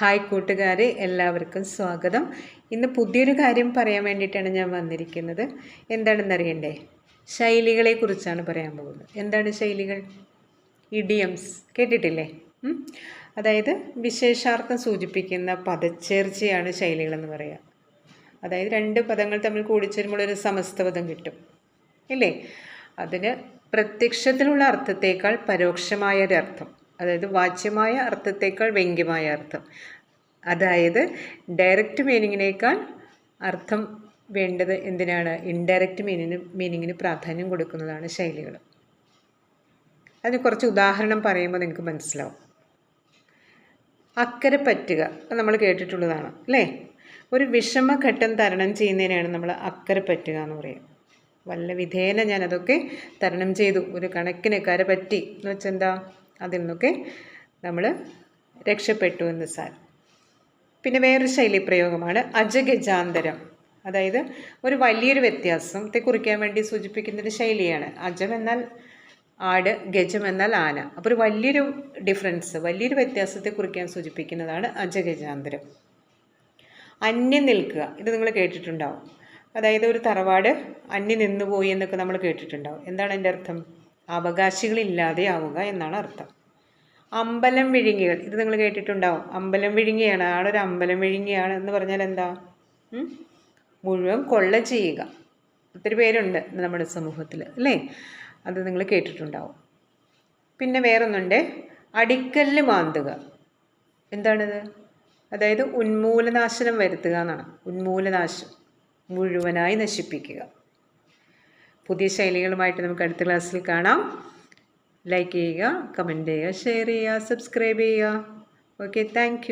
Hi കൂട്ടുകാരെ എല്ലാവർക്കും സ്വാഗതം. ഇന്ന് പുതിയൊരു കാര്യം പറയാൻ വേണ്ടിയിട്ടാണ് ഞാൻ വന്നിരിക്കുന്നത്. എന്താണെന്ന് അറിയണ്ടേ? ശൈലികളെ കുറിച്ചാണ് പറയാൻ പോകുന്നത്. എന്താണ് ശൈലികൾ? ഇഡിയംസ്. കേട്ടിട്ടില്ലേ? അതായത് വിശേഷാർത്ഥം സൂചിപ്പിക്കുന്ന പദച്ചേർച്ചയാണ് ശൈലികളെന്ന് പറയുക അതായത് രണ്ട് പദങ്ങൾ തമ്മിൽ കൂടിച്ചേരുമ്പോൾ ഒരു സമസ്തപദം കിട്ടും. ഇല്ലേ? അതിന് പ്രത്യക്ഷത്തിലുള്ള അർത്ഥത്തേക്കാൾ പരോക്ഷമായ ഒരു അർത്ഥം അതായത് വാച്യമായ അർത്ഥത്തേക്കാൾ വ്യംഗ്യമായ അർത്ഥം. അതായത് ഡയറക്റ്റ് മീനിങ്ങിനേക്കാൾ അർത്ഥം വേണ്ടത് എന്തിനാണ്? ഇൻഡയറക്റ്റ് മീനിന് മീനിങ്ങിന് പ്രാധാന്യം കൊടുക്കുന്നതാണ് ശൈലികൾ. അതിന് കുറച്ച് ഉദാഹരണം പറയുമ്പോൾ നിങ്ങൾക്ക് മനസ്സിലാവും. അക്കരെ പറ്റുക നമ്മൾ കേട്ടിട്ടുള്ളതാണ് അല്ലേ? ഒരു വിഷമഘട്ടം തരണം ചെയ്യുന്നതിനാണ് നമ്മൾ അക്കരെ പറ്റുക എന്ന് പറയുക. വല്ല വിധേന ഞാനതൊക്കെ തരണം ചെയ്തു. ഒരു കണക്കിന് കര പറ്റി എന്ന് വെച്ചാൽ എന്താ അതിൽ നിന്നൊക്കെ നമ്മൾ രക്ഷപ്പെട്ടു എന്ന് സാർ പിന്നെ വേറൊരു ശൈലി പ്രയോഗമാണ് അജഗജാന്തരം. അതായത് ഒരു വലിയൊരു വ്യത്യാസത്തെ കുറിക്കാൻ വേണ്ടി സൂചിപ്പിക്കുന്നൊരു ശൈലിയാണ്. അജം എന്നാൽ ആട് ഗജം എന്നാൽ ആന. അപ്പോൾ ഒരു വലിയൊരു ഡിഫറൻസ് വലിയൊരു വ്യത്യാസത്തെ കുറിക്കാൻ സൂചിപ്പിക്കുന്നതാണ് അജഗജാന്തരം. അന്യം നിൽക്കുക ഇത് നിങ്ങൾ കേട്ടിട്ടുണ്ടാവും. അതായത് ഒരു തറവാട് അന്യം നിന്നുപോയി എന്നൊക്കെ നമ്മൾ കേട്ടിട്ടുണ്ടാവും. എന്താണ് എന്റെ അർത്ഥം? അവകാശികളില്ലാതെ ആവുക എന്നാണ് അർത്ഥം. അമ്പലം വിഴുങ്ങികൾ ഇത് നിങ്ങൾ കേട്ടിട്ടുണ്ടാവും. അമ്പലം വിഴുങ്ങിയാണ്. ആളൊരു അമ്പലം വിഴുങ്ങിയാണ് എന്ന് പറഞ്ഞാൽ എന്താ? മുഴുവൻ കൊള്ള ചെയ്യുക. ഒത്തിരി പേരുണ്ട് നമ്മുടെ സമൂഹത്തിൽ അല്ലേ? അത് നിങ്ങൾ കേട്ടിട്ടുണ്ടാവും. പിന്നെ വേറൊന്നുണ്ട്. അടിക്കല്ല് മാന്തുക. എന്താണിത്? അതായത് ഉന്മൂലനാശനം വരുത്തുക എന്നാണ്. ഉന്മൂലനാശം. മുഴുവനായി നശിപ്പിക്കുക. പുതിയ ശൈലികളുമായിട്ട് നമുക്ക് അടുത്ത ക്ലാസ്സിൽ കാണാം. ലൈക്ക് ചെയ്യുക കമന്റ് ചെയ്യുക ഷെയർ ചെയ്യുക സബ്സ്ക്രൈബ് ചെയ്യുക. Okay thank